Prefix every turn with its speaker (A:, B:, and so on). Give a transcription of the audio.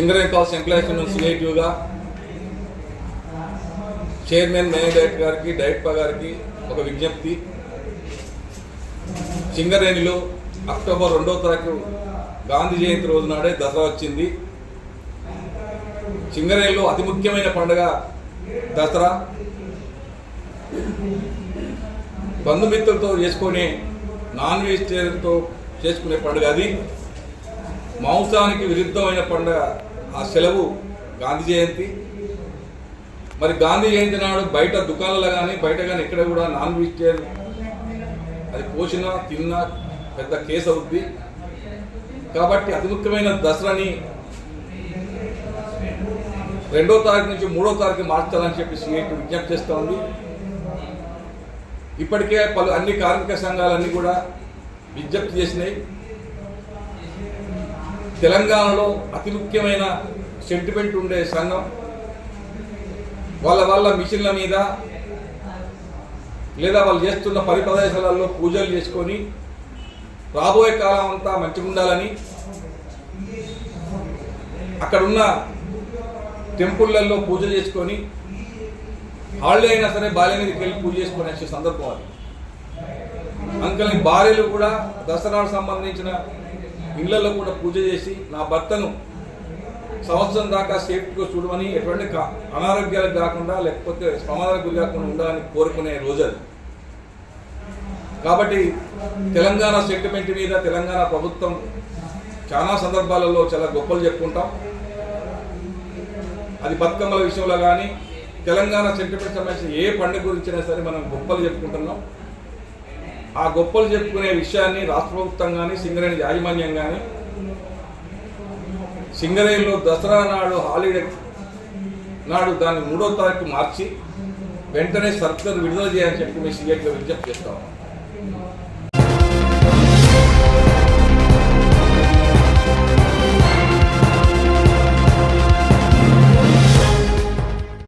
A: సింగరేణి కాల్స్ ఎంప్లాయీస్ సిఐటివ్గా chairman manage director గారికి డైరెక్టర్ గారికి ఒక విజ్ఞప్తి. సింగరేణిలో అక్టోబర్ రెండవ తారీఖు గాంధీ జయంతి రోజు నాడే దసరా వచ్చింది. సింగరేణిలో అతి ముఖ్యమైన పండుగ దసరా. బంధుమిత్రులతో చేసుకునే నాన్ వెజిటేరియన్తో చేసుకునే పండుగ అది. మాంసానికి విరుద్ధమైన పండుగ ఆ సెలవు గాంధీ జయంతి. మరి గాంధీ జయంతి నాడు బయట దుకాణాల్లో కానీ బయట కానీ ఎక్కడ కూడా నాన్ వెజిటేరియన్ అది పోసినా తిన్నా పెద్ద కేసు అవుద్ది. కాబట్టి అతి ముఖ్యమైన దసరాని రెండో తారీఖు నుంచి మూడో తారీఖు మార్చాలని చెప్పి సిఐటి విజ్ఞప్తి చేస్తూ ఉంది. ఇప్పటికే పలు అన్ని కార్మిక సంఘాలన్నీ కూడా విజ్ఞప్తి చేసినాయి. తెలంగాణలో అతి ముఖ్యమైన సెంటిమెంట్ ఉండే సంఘం. వాళ్ళ వాళ్ళ మిషన్ల మీద లేదా వాళ్ళు చేస్తున్న పరిప్రదేశాలలో పూజలు చేసుకొని రాబోయే కాలం అంతా మంచిగా ఉండాలని అక్కడున్న టెంపుళ్ళల్లో పూజ చేసుకొని హాలిడే అయినా సరే భార్య మీదకి వెళ్ళి పూజ చేసుకొని వచ్చే సందర్భం అది. అంకల్ని భార్యలు కూడా దసరాకు సంబంధించిన ఇళ్ళలో కూడా పూజ చేసి నా భర్తను సంవత్సరం దాకా సేఫ్టీగా చూడమని ఎటువంటి అనారోగ్యాలకు కాకుండా లేకపోతే ప్రమాదాలకు గురి కాకుండా ఉండాలని కోరుకునే రోజు అది కాబట్టి తెలంగాణ సెంటిమెంట్ మీద తెలంగాణ ప్రభుత్వం చాలా సందర్భాలలో చాలా గొప్పలు చెప్పుకుంటాం. అది బతుకమ్మల విషయంలో కానీ తెలంగాణ సెంటిమెంట్ సంబంధించిన ఏ పండుగ గురించినా సరే మనం గొప్పలు చెప్పుకుంటున్నాం. ఆ గొప్పలు చెప్పుకునే విషయాన్ని రాష్ట్ర ప్రభుత్వం కానీ సింగరేణి యాజమాన్యం కానీ సింగరేణిలో దసరా నాడు హాలిడే నాడు దాన్ని మూడో తారీఖు మార్చి వెంటనే సర్కులర్ విడుదల చేయాలని చెప్పి మీ సీఎట్గా విజ్ఞప్తి చేస్తాము